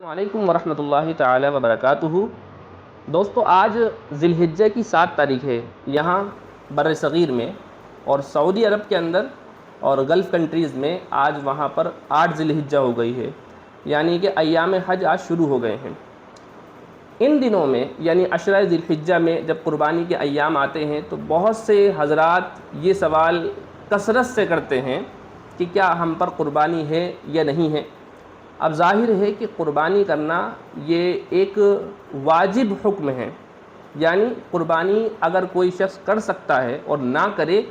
السلام علیکم ورحمۃ اللہ تعالی وبرکاتہ۔ دوستو، آج ذی الحجہ کی سات تاریخ ہے۔ یہاں بر صغیر میں اور سعودی عرب کے اندر اور گلف کنٹریز میں آج وہاں پر آٹھ ذی الحجہ ہو گئی ہے۔ یعنی کہ ایام حج آج شروع ہو گئے ہیں۔ ان دنوں میں یعنی عشرہ ذی الحجہ میں جب قربانی کے ایام آتے ہیں، تو بہت سے حضرات یہ سوال کثرت سے کرتے ہیں کہ کیا ہم پر قربانی ہے یا نہیں ہے۔ اب ظاہر ہے کہ قربانی کرنا یہ ایک واجب حکم ہے۔ یعنی قربانی اگر کوئی شخص کر سکتا ہے اور نہ کرے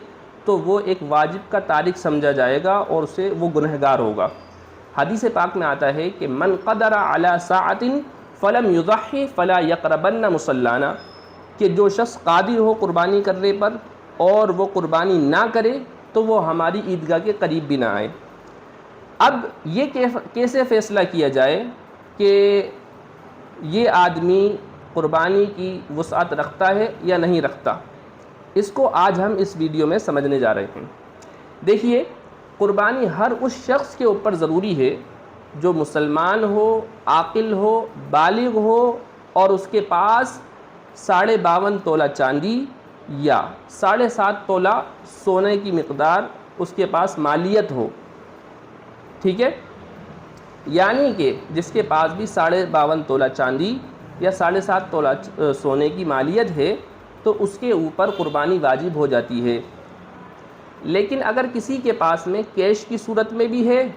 تو وہ ایک واجب کا تارک سمجھا جائے گا اور اسے وہ گنہگار ہوگا۔ حدیث پاک میں آتا ہے کہ من قدر علی ساعت فلم یضحی فلا یقربن مسلانہ کہ جو شخص قادر ہو قربانی کرنے پر اور وہ قربانی نہ کرے تو وہ ہماری عیدگاہ کے قریب بھی نہ آئے۔ اب یہ کیسے فیصلہ کیا جائے کہ یہ آدمی قربانی کی وسعت رکھتا ہے یا نہیں رکھتا؟ اس کو آج ہم اس ویڈیو میں سمجھنے جا رہے ہیں۔ دیکھیے، قربانی ہر اس شخص کے اوپر ضروری ہے جو مسلمان ہو، عاقل ہو، بالغ ہو اور اس کے پاس ساڑھے باون تولہ چاندی یا ساڑھے سات تولہ سونے کی مقدار اس کے پاس مالیت ہو۔ ٹھیک ہے؟ یعنی کہ جس کے پاس بھی ساڑھے باون تولہ چاندی یا ساڑھے سات تولہ سونے کی مالیت ہے، تو اس کے اوپر قربانی واجب ہو جاتی ہے۔ لیکن اگر کسی کے پاس میں کیش کی صورت میں بھی ہے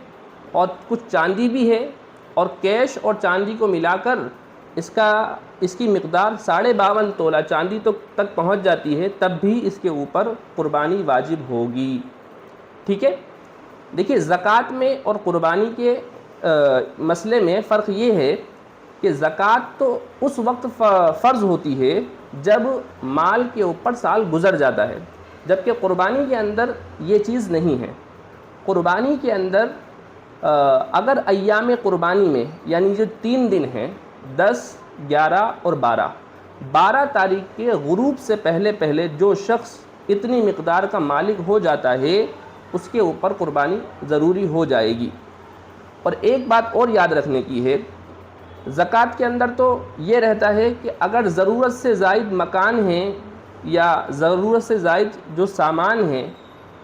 اور کچھ چاندی بھی ہے اور کیش اور چاندی کو ملا کر اس کا، اس کی مقدار ساڑھے باون تولہ چاندی تک پہنچ جاتی ہے، تب بھی اس کے اوپر قربانی واجب ہوگی۔ ٹھیک ہے؟ دیکھیے، زکوٰۃ میں اور قربانی کے مسئلے میں فرق یہ ہے کہ زکوٰۃ تو اس وقت فرض ہوتی ہے جب مال کے اوپر سال گزر جاتا ہے، جبکہ قربانی کے اندر یہ چیز نہیں ہے۔ قربانی کے اندر اگر ایام قربانی میں یعنی جو تین دن ہیں، دس، گیارہ اور بارہ بارہ تاریخ کے غروب سے پہلے پہلے جو شخص اتنی مقدار کا مالک ہو جاتا ہے اس کے اوپر قربانی ضروری ہو جائے گی۔ اور ایک بات اور یاد رکھنے کی ہے، زکوٰۃ کے اندر تو یہ رہتا ہے کہ اگر ضرورت سے زائد مکان ہیں یا ضرورت سے زائد جو سامان ہیں،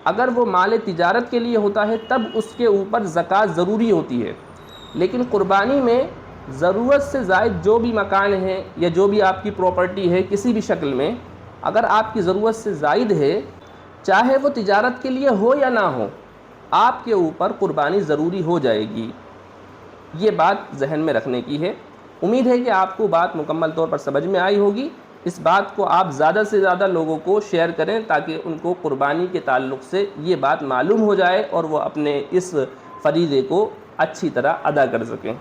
اگر وہ مال تجارت کے لیے ہوتا ہے، تب اس کے اوپر زکوٰۃ ضروری ہوتی ہے۔ لیکن قربانی میں ضرورت سے زائد جو بھی مکان ہیں یا جو بھی آپ کی پراپرٹی ہے کسی بھی شکل میں، اگر آپ کی ضرورت سے زائد ہے چاہے وہ تجارت کے لیے ہو یا نہ ہو، آپ کے اوپر قربانی ضروری ہو جائے گی۔ یہ بات ذہن میں رکھنے کی ہے۔ امید ہے کہ آپ کو بات مکمل طور پر سمجھ میں آئی ہوگی۔ اس بات کو آپ زیادہ سے زیادہ لوگوں کو شیئر کریں تاکہ ان کو قربانی کے تعلق سے یہ بات معلوم ہو جائے اور وہ اپنے اس فریضے کو اچھی طرح ادا کر سکیں۔